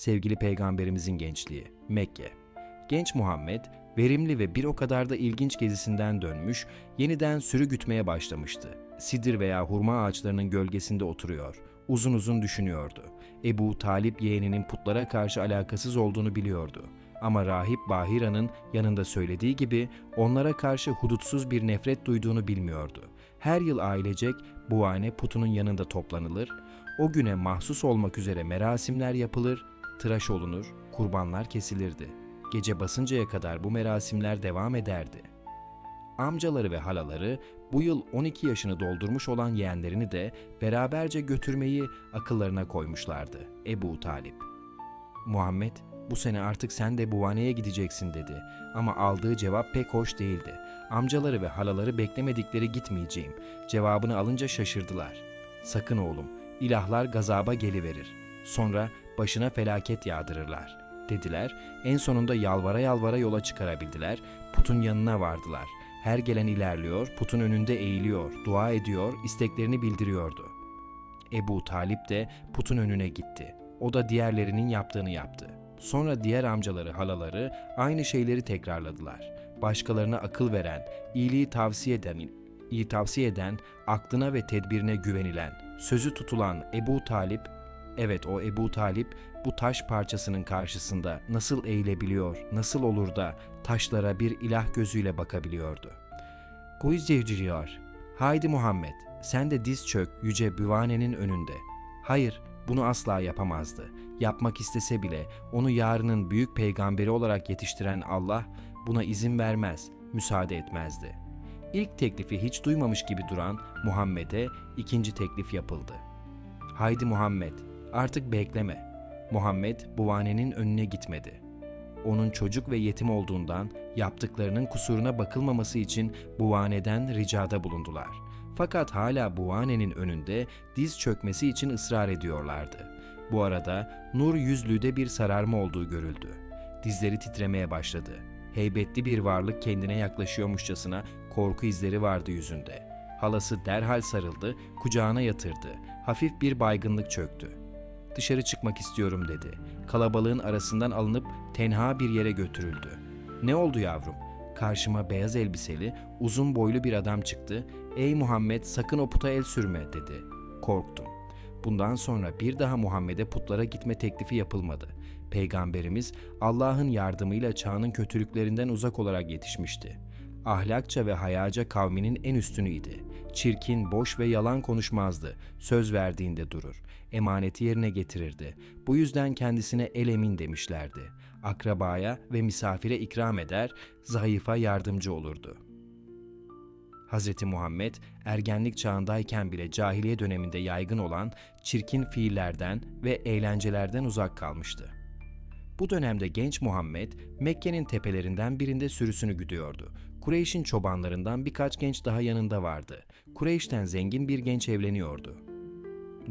sevgili peygamberimizin gençliği, Mekke. Genç Muhammed, verimli ve bir o kadar da ilginç gezisinden dönmüş, yeniden sürü gütmeye başlamıştı. Sidir veya hurma ağaçlarının gölgesinde oturuyor, uzun uzun düşünüyordu. Ebu Talip yeğeninin putlara karşı alakasız olduğunu biliyordu. Ama rahip Bahira'nın yanında söylediği gibi onlara karşı hudutsuz bir nefret duyduğunu bilmiyordu. Her yıl ailecek Buane putunun yanında toplanılır, o güne mahsus olmak üzere merasimler yapılır, tıraş olunur, kurbanlar kesilirdi. Gece basıncaya kadar bu merasimler devam ederdi. Amcaları ve halaları bu yıl 12 yaşını doldurmuş olan yeğenlerini de beraberce götürmeyi akıllarına koymuşlardı Ebu Talip. Muhammed, bu sene artık sen de buvaneye gideceksin dedi. Ama aldığı cevap pek hoş değildi. Amcaları ve halaları beklemedikleri gitmeyeceğim. Cevabını alınca şaşırdılar. Sakın oğlum, ilahlar gazaba geliverir. Sonra başına felaket yağdırırlar, dediler. En sonunda yalvara yalvara yola çıkarabildiler. Putun yanına vardılar. Her gelen ilerliyor, putun önünde eğiliyor, dua ediyor, isteklerini bildiriyordu. Ebu Talip de putun önüne gitti. O da diğerlerinin yaptığını yaptı. Sonra diğer amcaları, halaları aynı şeyleri tekrarladılar. Başkalarına akıl veren, iyiliği tavsiye eden, iyi tavsiye eden, aklına ve tedbirine güvenilen, sözü tutulan Ebu Talip, evet o Ebu Talip bu taş parçasının karşısında nasıl eğilebiliyor, nasıl olur da taşlara bir ilah gözüyle bakabiliyordu. Kuyuz devdiriyor. Haydi Muhammed, sen de diz çök yüce büvanenin önünde. Hayır, bunu asla yapamazdı. Yapmak istese bile onu yarının büyük peygamberi olarak yetiştiren Allah buna izin vermez, müsaade etmezdi. İlk teklifi hiç duymamış gibi duran Muhammed'e ikinci teklif yapıldı. Haydi Muhammed, artık bekleme. Muhammed buvanenin önüne gitmedi. Onun çocuk ve yetim olduğundan yaptıklarının kusuruna bakılmaması için buvaneden ricada bulundular. Fakat hala buvanenin önünde diz çökmesi için ısrar ediyorlardı. Bu arada nur yüzlüde bir sararma olduğu görüldü. Dizleri titremeye başladı. Heybetli bir varlık kendine yaklaşıyormuşçasına korku izleri vardı yüzünde. Halası derhal sarıldı, kucağına yatırdı. Hafif bir baygınlık çöktü. Dışarı çıkmak istiyorum dedi. Kalabalığın arasından alınıp tenha bir yere götürüldü. Ne oldu yavrum? Karşıma beyaz elbiseli, uzun boylu bir adam çıktı. Ey Muhammed sakın o puta el sürme dedi. Korktum. Bundan sonra bir daha Muhammed'e putlara gitme teklifi yapılmadı. Peygamberimiz Allah'ın yardımıyla çağının kötülüklerinden uzak olarak yetişmişti. Ahlakça ve hayaca kavminin en üstünüydi. Çirkin, boş ve yalan konuşmazdı. Söz verdiğinde durur. Emaneti yerine getirirdi. Bu yüzden kendisine el emin demişlerdi. Akrabaya ve misafire ikram eder, zayıfa yardımcı olurdu. Hz. Muhammed ergenlik çağındayken bile cahiliye döneminde yaygın olan çirkin fiillerden ve eğlencelerden uzak kalmıştı. Bu dönemde genç Muhammed Mekke'nin tepelerinden birinde sürüsünü güdüyordu. Kureyş'in çobanlarından birkaç genç daha yanında vardı. Kureyş'ten zengin bir genç evleniyordu.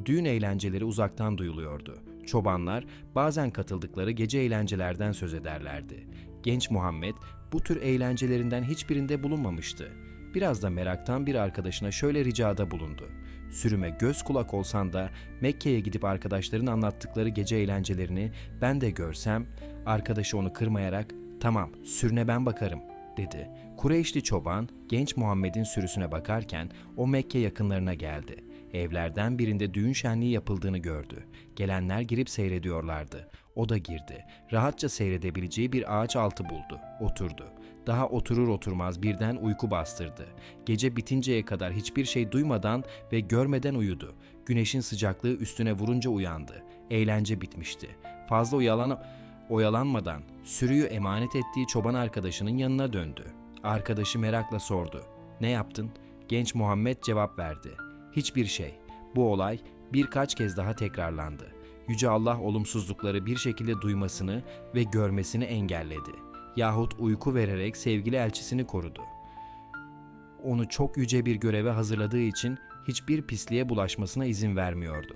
Düğün eğlenceleri uzaktan duyuluyordu. Çobanlar bazen katıldıkları gece eğlencelerden söz ederlerdi. Genç Muhammed bu tür eğlencelerinden hiçbirinde bulunmamıştı. Biraz da meraktan bir arkadaşına şöyle ricada bulundu. Sürüme göz kulak olsan da Mekke'ye gidip arkadaşların anlattıkları gece eğlencelerini ben de görsem, arkadaşı onu kırmayarak tamam sürüne ben bakarım dedi. Kureyşli çoban genç Muhammed'in sürüsüne bakarken o Mekke yakınlarına geldi. Evlerden birinde düğün şenliği yapıldığını gördü. Gelenler girip seyrediyorlardı. O da girdi. Rahatça seyredebileceği bir ağaç altı buldu. Oturdu. Daha oturur oturmaz birden uyku bastırdı. Gece bitinceye kadar hiçbir şey duymadan ve görmeden uyudu. Güneşin sıcaklığı üstüne vurunca uyandı. Eğlence bitmişti. Fazla oyalan oyalanmadan sürüyü emanet ettiği çoban arkadaşının yanına döndü. Arkadaşı merakla sordu. Ne yaptın? Genç Muhammed cevap verdi. Hiçbir şey. Bu olay birkaç kez daha tekrarlandı. Yüce Allah olumsuzlukları bir şekilde duymasını ve görmesini engelledi. Yahut uyku vererek sevgili elçisini korudu. Onu çok yüce bir göreve hazırladığı için hiçbir pisliğe bulaşmasına izin vermiyordu.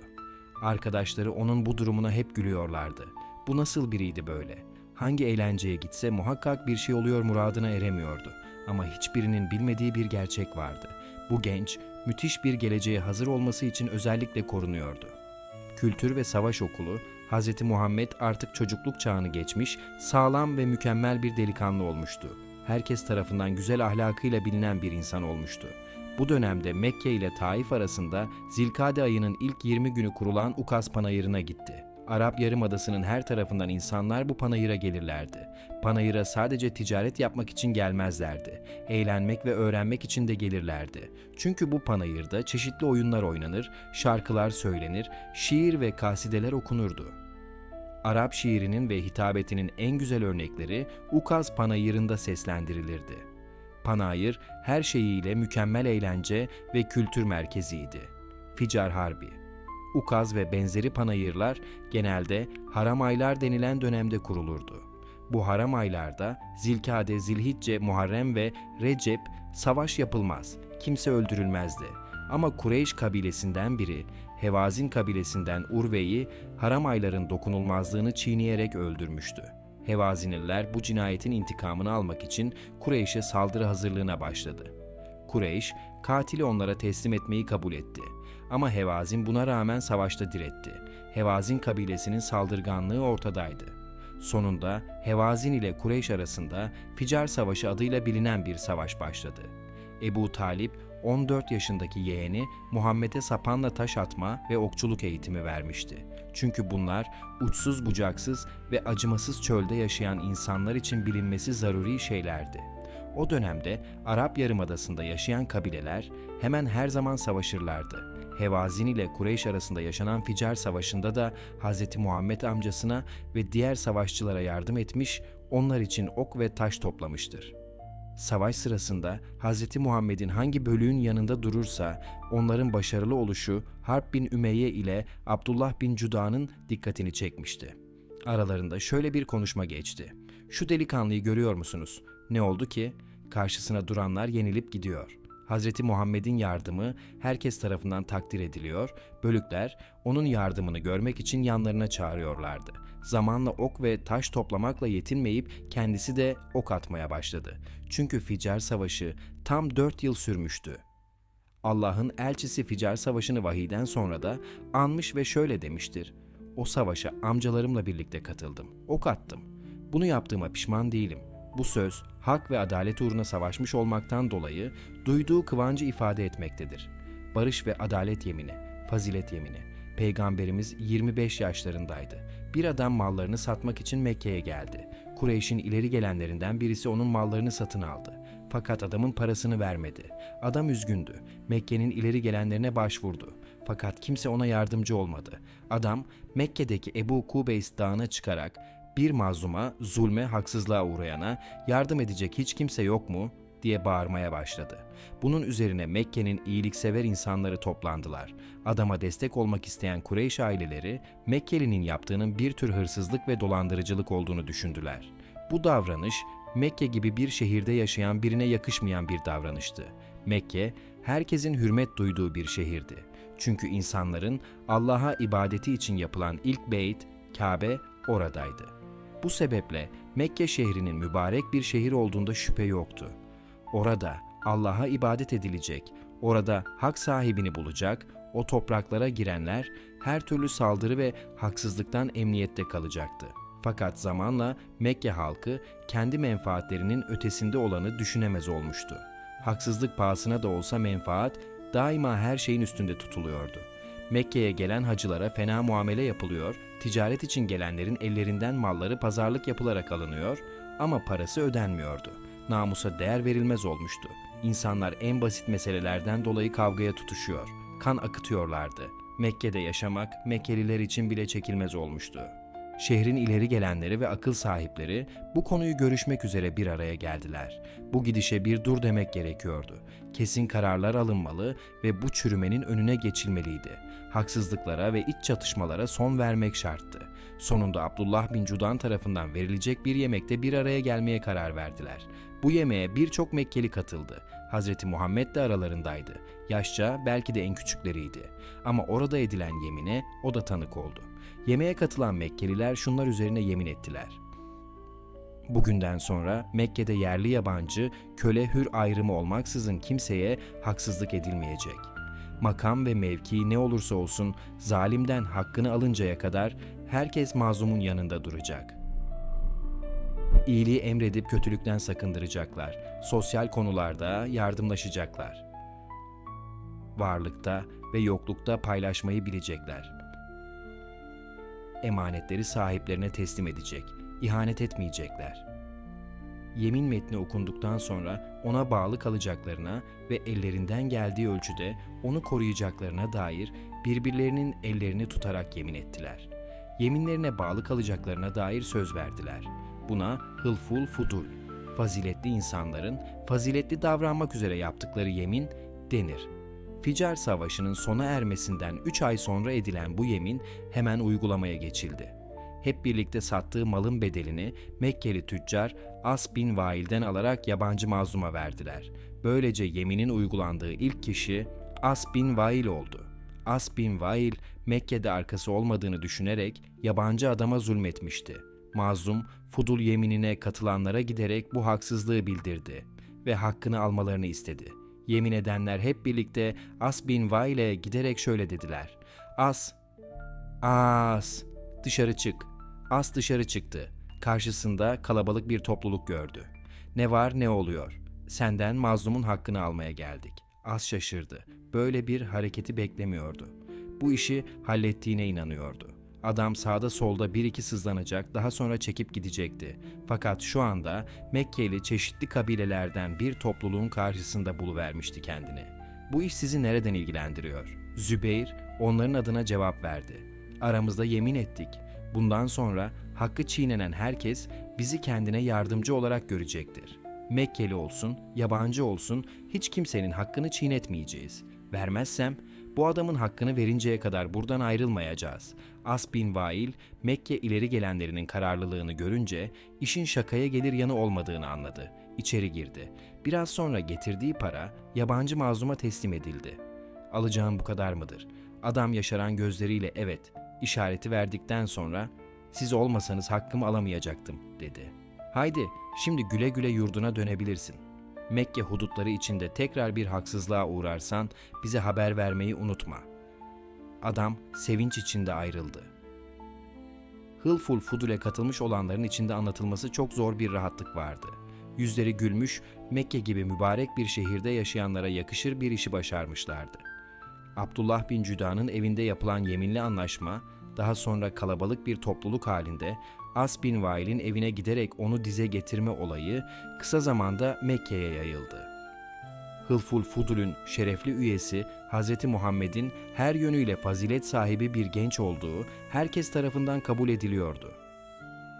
Arkadaşları onun bu durumuna hep gülüyorlardı. Bu nasıl biriydi böyle? Hangi eğlenceye gitse muhakkak bir şey oluyor muradına eremiyordu. Ama hiçbirinin bilmediği bir gerçek vardı. Bu genç, müthiş bir geleceğe hazır olması için özellikle korunuyordu. Kültür ve Savaş Okulu Hz. Muhammed artık çocukluk çağını geçmiş, sağlam ve mükemmel bir delikanlı olmuştu. Herkes tarafından güzel ahlakıyla bilinen bir insan olmuştu. Bu dönemde Mekke ile Taif arasında Zilkade ayının ilk 20 günü kurulan Ukaz Panayırı'na gitti. Arap Yarımadası'nın her tarafından insanlar bu panayıra gelirlerdi. Panayıra sadece ticaret yapmak için gelmezlerdi. Eğlenmek ve öğrenmek için de gelirlerdi. Çünkü bu panayırda çeşitli oyunlar oynanır, şarkılar söylenir, şiir ve kasideler okunurdu. Arap şiirinin ve hitabetinin en güzel örnekleri Ukaz Panayırı'nda seslendirilirdi. Panayır her şeyiyle mükemmel eğlence ve kültür merkeziydi. Ficar Harbi Ukaz ve benzeri panayırlar genelde haram aylar denilen dönemde kurulurdu. Bu haram aylarda Zilkade, Zilhicce, Muharrem ve Recep savaş yapılmaz, kimse öldürülmezdi. Ama Kureyş kabilesinden biri, Hevazin kabilesinden Urve'yi haram ayların dokunulmazlığını çiğneyerek öldürmüştü. Hevaziniler bu cinayetin intikamını almak için Kureyş'e saldırı hazırlığına başladı. Kureyş, katili onlara teslim etmeyi kabul etti. Ama Hevazin buna rağmen savaşta diretti. Hevazin kabilesinin saldırganlığı ortadaydı. Sonunda Hevazin ile Kureyş arasında Ficar Savaşı adıyla bilinen bir savaş başladı. Ebu Talip 14 yaşındaki yeğeni Muhammed'e sapanla taş atma ve okçuluk eğitimi vermişti. Çünkü bunlar uçsuz bucaksız ve acımasız çölde yaşayan insanlar için bilinmesi zaruri şeylerdi. O dönemde Arap Yarımadası'nda yaşayan kabileler hemen her zaman savaşırlardı. Hevazin ile Kureyş arasında yaşanan Ficar Savaşı'nda da Hz. Muhammed amcasına ve diğer savaşçılara yardım etmiş, onlar için ok ve taş toplamıştır. Savaş sırasında Hz. Muhammed'in hangi bölüğün yanında durursa onların başarılı oluşu Harp bin Ümeyye ile Abdullah bin Cuda'nın dikkatini çekmişti. Aralarında şöyle bir konuşma geçti. Şu delikanlıyı görüyor musunuz? Ne oldu ki? Karşısına duranlar yenilip gidiyor. Hazreti Muhammed'in yardımı herkes tarafından takdir ediliyor, bölükler onun yardımını görmek için yanlarına çağırıyorlardı. Zamanla ok ve taş toplamakla yetinmeyip kendisi de ok atmaya başladı. Çünkü Ficar Savaşı tam 4 yıl sürmüştü. Allah'ın elçisi Ficar Savaşı'nı vahiyden sonra da anmış ve şöyle demiştir. O savaşa amcalarımla birlikte katıldım. Ok attım. Bunu yaptığıma pişman değilim. Bu söz hak ve adalet uğruna savaşmış olmaktan dolayı duyduğu kıvancı ifade etmektedir. Barış ve adalet yemini, fazilet yemini. Peygamberimiz 25 yaşlarındaydı. Bir adam mallarını satmak için Mekke'ye geldi. Kureyş'in ileri gelenlerinden birisi onun mallarını satın aldı. Fakat adamın parasını vermedi. Adam üzgündü. Mekke'nin ileri gelenlerine başvurdu. Fakat kimse ona yardımcı olmadı. Adam Mekke'deki Ebu Kubeys dağına çıkarak bir mazluma, zulme, haksızlığa uğrayana yardım edecek hiç kimse yok mu diye bağırmaya başladı. Bunun üzerine Mekke'nin iyiliksever insanları toplandılar. Adama destek olmak isteyen Kureyş aileleri Mekkeli'nin yaptığının bir tür hırsızlık ve dolandırıcılık olduğunu düşündüler. Bu davranış Mekke gibi bir şehirde yaşayan birine yakışmayan bir davranıştı. Mekke, herkesin hürmet duyduğu bir şehirdi. Çünkü insanların Allah'a ibadeti için yapılan ilk beyt, Kabe oradaydı. Bu sebeple Mekke şehrinin mübarek bir şehir olduğunda şüphe yoktu. Orada Allah'a ibadet edilecek, orada hak sahibini bulacak, o topraklara girenler her türlü saldırı ve haksızlıktan emniyette kalacaktı. Fakat zamanla Mekke halkı kendi menfaatlerinin ötesinde olanı düşünemez olmuştu. Haksızlık pahasına da olsa menfaat daima her şeyin üstünde tutuluyordu. Mekke'ye gelen hacılara fena muamele yapılıyor, ticaret için gelenlerin ellerinden malları pazarlık yapılarak alınıyor ama parası ödenmiyordu. Namusa değer verilmez olmuştu. İnsanlar en basit meselelerden dolayı kavgaya tutuşuyor, kan akıtıyorlardı. Mekke'de yaşamak Mekkeliler için bile çekilmez olmuştu. Şehrin ileri gelenleri ve akıl sahipleri bu konuyu görüşmek üzere bir araya geldiler. Bu gidişe bir dur demek gerekiyordu. Kesin kararlar alınmalı ve bu çürümenin önüne geçilmeliydi. Haksızlıklara ve iç çatışmalara son vermek şarttı. Sonunda Abdullah bin Cudan tarafından verilecek bir yemekte bir araya gelmeye karar verdiler. Bu yemeğe birçok Mekkeli katıldı. Hazreti Muhammed de aralarındaydı. Yaşça belki de en küçükleriydi. Ama orada edilen yemine o da tanık oldu. Yemeğe katılan Mekkeliler şunlar üzerine yemin ettiler. Bugünden sonra Mekke'de yerli yabancı, köle hür ayrımı olmaksızın kimseye haksızlık edilmeyecek. Makam ve mevki ne olursa olsun zalimden hakkını alıncaya kadar Herkes mazlumun yanında duracak. İyiliği emredip kötülükten sakındıracaklar. Sosyal konularda yardımlaşacaklar. Varlıkta ve yoklukta paylaşmayı bilecekler. Emanetleri sahiplerine teslim edecek. İhanet etmeyecekler. Yemin metni okunduktan sonra ona bağlı kalacaklarına ve ellerinden geldiği ölçüde onu koruyacaklarına dair birbirlerinin ellerini tutarak yemin ettiler. Yeminlerine bağlı kalacaklarına dair söz verdiler. Buna hılful fudul, faziletli insanların faziletli davranmak üzere yaptıkları yemin denir. Ficar Savaşı'nın sona ermesinden 3 ay sonra edilen bu yemin hemen uygulamaya geçildi. Hep birlikte sattığı malın bedelini Mekkeli tüccar As bin Vail'den alarak yabancı mazluma verdiler. Böylece yeminin uygulandığı ilk kişi As bin Vail oldu. As bin Vail, Mekke'de arkası olmadığını düşünerek yabancı adama zulmetmişti. Mazlum, Fudul yeminine katılanlara giderek bu haksızlığı bildirdi ve hakkını almalarını istedi. Yemin edenler hep birlikte As bin Vail'e giderek şöyle dediler. As, As, dışarı çık. As dışarı çıktı. Karşısında kalabalık bir topluluk gördü. Ne var ne oluyor? Senden mazlumun hakkını almaya geldik. As şaşırdı. Böyle bir hareketi beklemiyordu. Bu işi hallettiğine inanıyordu. Adam sağda solda bir iki sızlanacak, daha sonra çekip gidecekti. Fakat şu anda Mekkeli çeşitli kabilelerden bir topluluğun karşısında buluvermişti kendini. Bu iş sizi nereden ilgilendiriyor? Zübeyir onların adına cevap verdi. Aramızda yemin ettik. Bundan sonra hakkı çiğnenen herkes bizi kendine yardımcı olarak görecektir. Mekkeli olsun, yabancı olsun hiç kimsenin hakkını çiğnetmeyeceğiz. Vermezsem bu adamın hakkını verinceye kadar buradan ayrılmayacağız. As bin Vail, Mekke ileri gelenlerinin kararlılığını görünce işin şakaya gelir yanı olmadığını anladı. İçeri girdi. Biraz sonra getirdiği para yabancı mazluma teslim edildi. Alacağım bu kadar mıdır? Adam yaşaran gözleriyle evet işareti verdikten sonra siz olmasanız hakkımı alamayacaktım dedi. Haydi şimdi güle güle yurduna dönebilirsin. Mekke hudutları içinde tekrar bir haksızlığa uğrarsan bize haber vermeyi unutma. Adam sevinç içinde ayrıldı. Hılful Fudul'e katılmış olanların içinde anlatılması çok zor bir rahatlık vardı. Yüzleri gülmüş, Mekke gibi mübarek bir şehirde yaşayanlara yakışır bir işi başarmışlardı. Abdullah bin Cüda'nın evinde yapılan yeminli anlaşma, daha sonra kalabalık bir topluluk halinde As bin Vail'in evine giderek onu dize getirme olayı kısa zamanda Mekke'ye yayıldı. Hılful Fudul'ün şerefli üyesi Hz. Muhammed'in her yönüyle fazilet sahibi bir genç olduğu herkes tarafından kabul ediliyordu.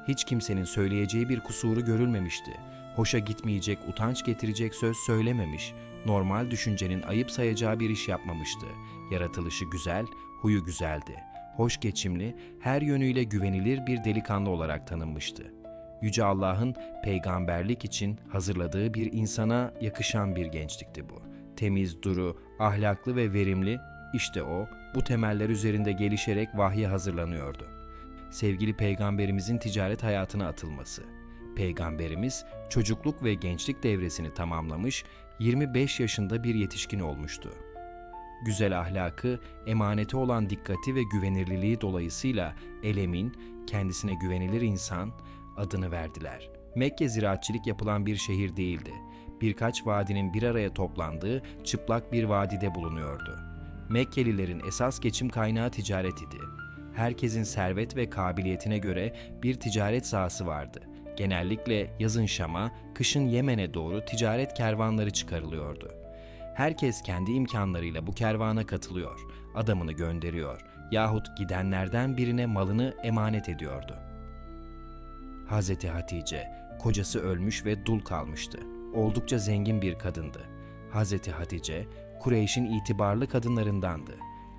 Hiç kimsenin söyleyeceği bir kusuru görülmemişti. Hoşa gitmeyecek, utanç getirecek söz söylememiş, normal düşüncenin ayıp sayacağı bir iş yapmamıştı. Yaratılışı güzel, huyu güzeldi. Hoş geçimli, her yönüyle güvenilir bir delikanlı olarak tanınmıştı. Yüce Allah'ın peygamberlik için hazırladığı bir insana yakışan bir gençlikti bu. Temiz, duru, ahlaklı ve verimli, işte o, bu temeller üzerinde gelişerek vahye hazırlanıyordu. Sevgili peygamberimizin ticaret hayatına atılması. Peygamberimiz çocukluk ve gençlik devresini tamamlamış, 25 yaşında bir yetişkin olmuştu. Güzel ahlakı, emanete olan dikkati ve güvenirliliği dolayısıyla Elem'in, kendisine güvenilir insan, adını verdiler. Mekke ziraatçılık yapılan bir şehir değildi. Birkaç vadinin bir araya toplandığı çıplak bir vadide bulunuyordu. Mekkelilerin esas geçim kaynağı ticaret idi. Herkesin servet ve kabiliyetine göre bir ticaret sahası vardı. Genellikle yazın Şam'a, kışın Yemen'e doğru ticaret kervanları çıkarılıyordu. Herkes kendi imkanlarıyla bu kervana katılıyor, adamını gönderiyor yahut gidenlerden birine malını emanet ediyordu. Hazreti Hatice, kocası ölmüş ve dul kalmıştı. Oldukça zengin bir kadındı. Hazreti Hatice, Kureyş'in itibarlı kadınlarındandı.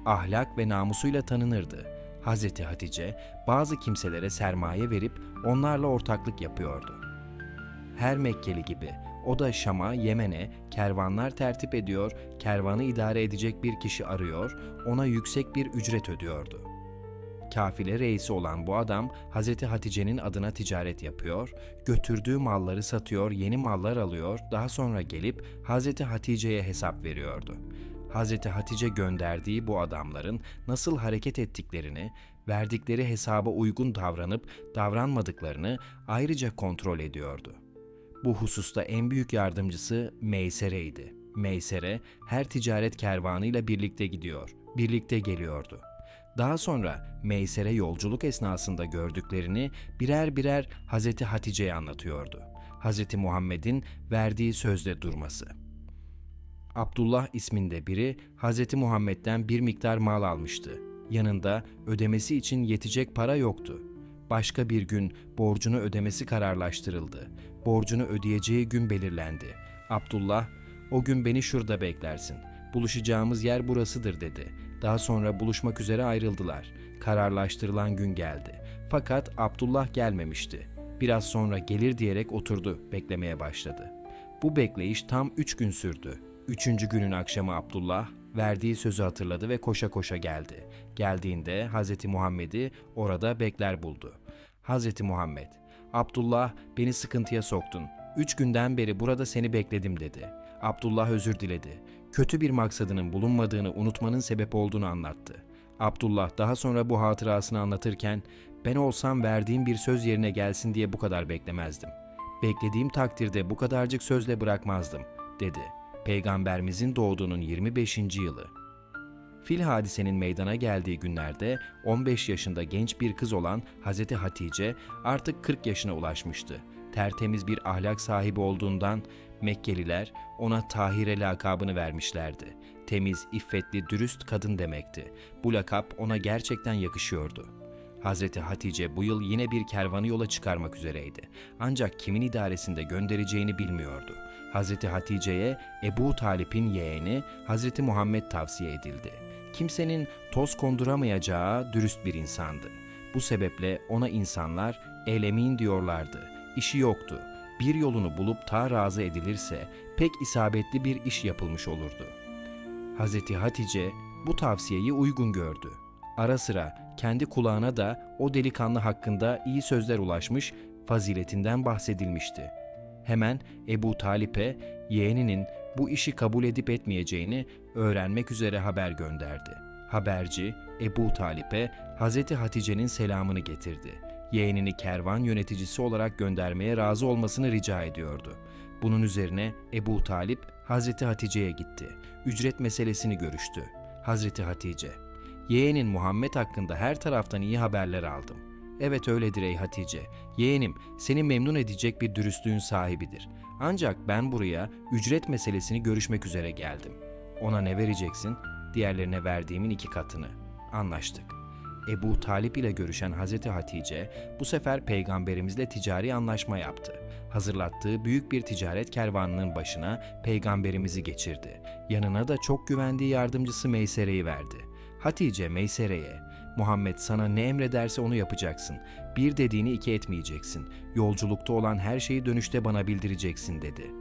Ahlak ve namusuyla tanınırdı. Hazreti Hatice, bazı kimselere sermaye verip onlarla ortaklık yapıyordu. Her Mekkeli gibi o da Şam'a, Yemen'e kervanlar tertip ediyor, kervanı idare edecek bir kişi arıyor, ona yüksek bir ücret ödüyordu. Kafile reisi olan bu adam Hazreti Hatice'nin adına ticaret yapıyor, götürdüğü malları satıyor, yeni mallar alıyor, daha sonra gelip Hazreti Hatice'ye hesap veriyordu. Hazreti Hatice gönderdiği bu adamların nasıl hareket ettiklerini, verdikleri hesaba uygun davranıp davranmadıklarını ayrıca kontrol ediyordu. Bu hususta en büyük yardımcısı Meysere'ydi. Meysere her ticaret kervanıyla birlikte gidiyor, birlikte geliyordu. Daha sonra Meysere yolculuk esnasında gördüklerini birer birer Hazreti Hatice'ye anlatıyordu. Hazreti Muhammed'in verdiği sözde durması. Abdullah isminde biri Hazreti Muhammed'den bir miktar mal almıştı. Yanında ödemesi için yetecek para yoktu. Başka bir gün borcunu ödemesi kararlaştırıldı. Borcunu ödeyeceği gün belirlendi. Abdullah, o gün beni şurada beklersin. Buluşacağımız yer burasıdır dedi. Daha sonra buluşmak üzere ayrıldılar. Kararlaştırılan gün geldi. Fakat Abdullah gelmemişti. Biraz sonra gelir diyerek oturdu, beklemeye başladı. Bu bekleyiş tam üç gün sürdü. Üçüncü günün akşamı Abdullah verdiği sözü hatırladı ve koşa koşa geldi. Geldiğinde Hz. Muhammed'i orada bekler buldu. Hz. Muhammed, Abdullah beni sıkıntıya soktun. Üç günden beri burada seni bekledim dedi. Abdullah özür diledi. Kötü bir maksadının bulunmadığını unutmanın sebep olduğunu anlattı. Abdullah daha sonra bu hatırasını anlatırken ben olsam verdiğim bir söz yerine gelsin diye bu kadar beklemezdim. Beklediğim takdirde bu kadarcık sözle bırakmazdım, dedi. Peygamberimizin doğduğunun 25. yılı. Fil hadisenin meydana geldiği günlerde 15 yaşında genç bir kız olan Hazreti Hatice artık 40 yaşına ulaşmıştı. Tertemiz bir ahlak sahibi olduğundan Mekkeliler ona Tahire lakabını vermişlerdi. Temiz, iffetli, dürüst kadın demekti. Bu lakap ona gerçekten yakışıyordu. Hazreti Hatice bu yıl yine bir kervanı yola çıkarmak üzereydi. Ancak kimin idaresinde göndereceğini bilmiyordu. Hazreti Hatice'ye Ebu Talip'in yeğeni Hazreti Muhammed tavsiye edildi. Kimsenin toz konduramayacağı dürüst bir insandı. Bu sebeple ona insanlar el emin diyorlardı. İşi yoktu. Bir yolunu bulup ta razı edilirse pek isabetli bir iş yapılmış olurdu. Hazreti Hatice bu tavsiyeyi uygun gördü. Ara sıra kendi kulağına da o delikanlı hakkında iyi sözler ulaşmış, faziletinden bahsedilmişti. Hemen Ebu Talip'e yeğeninin bu işi kabul edip etmeyeceğini öğrenmek üzere haber gönderdi. Haberci Ebu Talip'e Hazreti Hatice'nin selamını getirdi. Yeğenini kervan yöneticisi olarak göndermeye razı olmasını rica ediyordu. Bunun üzerine Ebu Talip Hazreti Hatice'ye gitti. Ücret meselesini görüştü. Hazreti Hatice, yeğenin Muhammed hakkında her taraftan iyi haberler aldım. Evet öyledir ey Hatice. Yeğenim seni memnun edecek bir dürüstlüğün sahibidir. Ancak ben buraya ücret meselesini görüşmek üzere geldim. Ona ne vereceksin? Diğerlerine verdiğimin iki katını. Anlaştık. Ebu Talip ile görüşen Hazreti Hatice bu sefer peygamberimizle ticari anlaşma yaptı. Hazırlattığı büyük bir ticaret kervanının başına peygamberimizi geçirdi. Yanına da çok güvendiği yardımcısı Meysere'yi verdi. Hatice Meysere'ye Muhammed sana ne emrederse onu yapacaksın. Bir dediğini iki etmeyeceksin. Yolculukta olan her şeyi dönüşte bana bildireceksin dedi.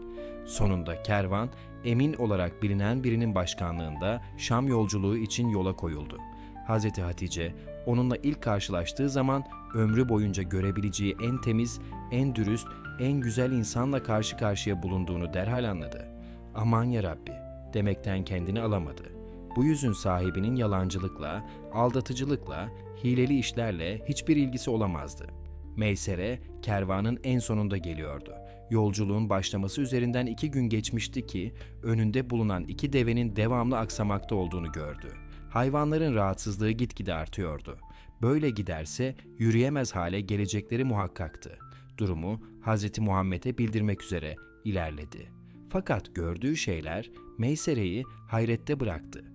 Sonunda kervan emin olarak bilinen birinin başkanlığında Şam yolculuğu için yola koyuldu. Hazreti Hatice onunla ilk karşılaştığı zaman ömrü boyunca görebileceği en temiz, en dürüst, en güzel insanla karşı karşıya bulunduğunu derhal anladı. Aman ya Rabbi demekten kendini alamadı. Bu yüzün sahibinin yalancılıkla, aldatıcılıkla, hileli işlerle hiçbir ilgisi olamazdı. Meysere kervanın en sonunda geliyordu. Yolculuğun başlaması üzerinden iki gün geçmişti ki önünde bulunan iki devenin devamlı aksamakta olduğunu gördü. Hayvanların rahatsızlığı gitgide artıyordu. Böyle giderse yürüyemez hale gelecekleri muhakkaktı. Durumu Hz. Muhammed'e bildirmek üzere ilerledi. Fakat gördüğü şeyler Meysere'yi hayrette bıraktı.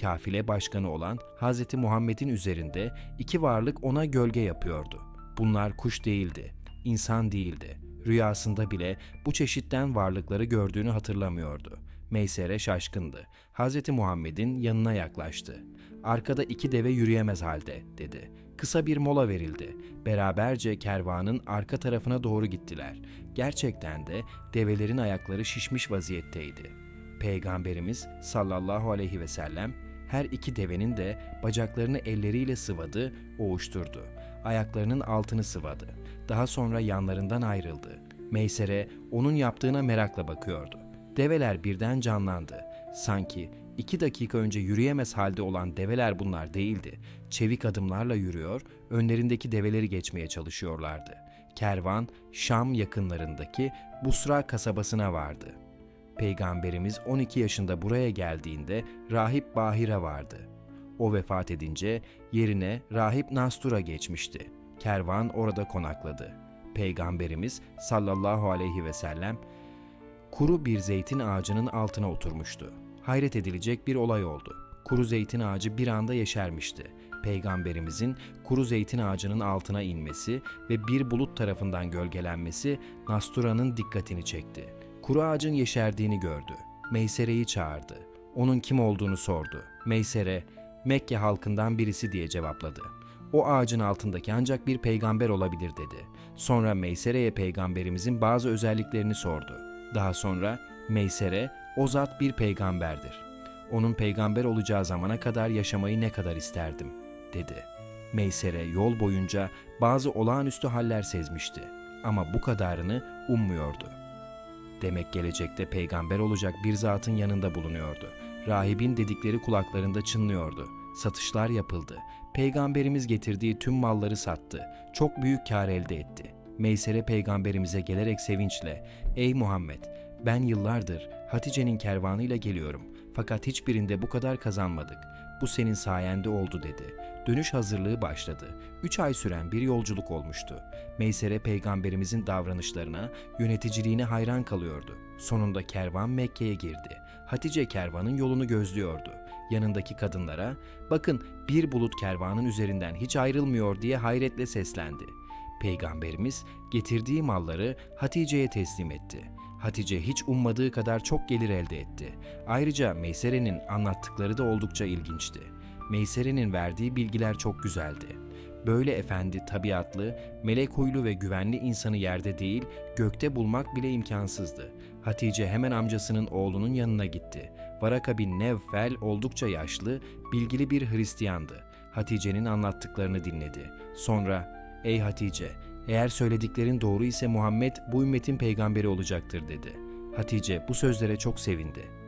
Kafile başkanı olan Hz. Muhammed'in üzerinde iki varlık ona gölge yapıyordu. Bunlar kuş değildi, insan değildi. Rüyasında bile bu çeşitten varlıkları gördüğünü hatırlamıyordu. Meysere şaşkındı. Hz. Muhammed'in yanına yaklaştı. Arkada iki deve yürüyemez halde, dedi. Kısa bir mola verildi. Beraberce kervanın arka tarafına doğru gittiler. Gerçekten de develerin ayakları şişmiş vaziyetteydi. Peygamberimiz sallallahu aleyhi ve sellem her iki devenin de bacaklarını elleriyle sıvadı, oğuşturdu. Ayaklarının altını sıvadı. Daha sonra yanlarından ayrıldı. Meysere onun yaptığına merakla bakıyordu. Develer birden canlandı. Sanki iki dakika önce yürüyemez halde olan develer bunlar değildi. Çevik adımlarla yürüyor, önlerindeki develeri geçmeye çalışıyorlardı. Kervan, Şam yakınlarındaki Busra kasabasına vardı. Peygamberimiz 12 yaşında buraya geldiğinde Rahip Bahire vardı. O vefat edince yerine Rahip Nastur'a geçmişti. Kervan orada konakladı. Peygamberimiz sallallahu aleyhi ve sellem kuru bir zeytin ağacının altına oturmuştu. Hayret edilecek bir olay oldu. Kuru zeytin ağacı bir anda yeşermişti. Peygamberimizin kuru zeytin ağacının altına inmesi ve bir bulut tarafından gölgelenmesi Nastura'nın dikkatini çekti. Kuru ağacın yeşerdiğini gördü. Meysere'yi çağırdı. Onun kim olduğunu sordu. Meysere, Mekke halkından birisi diye cevapladı. O ağacın altındaki ancak bir peygamber olabilir dedi. Sonra Meysere'ye peygamberimizin bazı özelliklerini sordu. Daha sonra Meysere, o zat bir peygamberdir. Onun peygamber olacağı zamana kadar yaşamayı ne kadar isterdim, dedi. Meysere yol boyunca bazı olağanüstü haller sezmişti ama bu kadarını ummuyordu. Demek gelecekte peygamber olacak bir zatın yanında bulunuyordu. Rahibin dedikleri kulaklarında çınlıyordu. Satışlar yapıldı. Peygamberimiz getirdiği tüm malları sattı. Çok büyük kar elde etti. Meysere peygamberimize gelerek sevinçle, ''Ey Muhammed, ben yıllardır Hatice'nin kervanıyla geliyorum. Fakat hiçbirinde bu kadar kazanmadık. Bu senin sayende oldu.'' dedi. Dönüş hazırlığı başladı. Üç ay süren bir yolculuk olmuştu. Meysere peygamberimizin davranışlarına, yöneticiliğine hayran kalıyordu. Sonunda kervan Mekke'ye girdi. Hatice kervanın yolunu gözlüyordu. Yanındaki kadınlara, bakın bir bulut kervanın üzerinden hiç ayrılmıyor diye hayretle seslendi. Peygamberimiz getirdiği malları Hatice'ye teslim etti. Hatice hiç ummadığı kadar çok gelir elde etti. Ayrıca Meysere'nin anlattıkları da oldukça ilginçti. Meysere'nin verdiği bilgiler çok güzeldi. Böyle efendi, tabiatlı, melek huylu ve güvenli insanı yerde değil, gökte bulmak bile imkansızdı. Hatice hemen amcasının oğlunun yanına gitti. Varaka bin Nevfel oldukça yaşlı, bilgili bir Hristiyandı. Hatice'nin anlattıklarını dinledi. Sonra, ''Ey Hatice, eğer söylediklerin doğru ise Muhammed bu ümmetin peygamberi olacaktır.'' dedi. Hatice bu sözlere çok sevindi.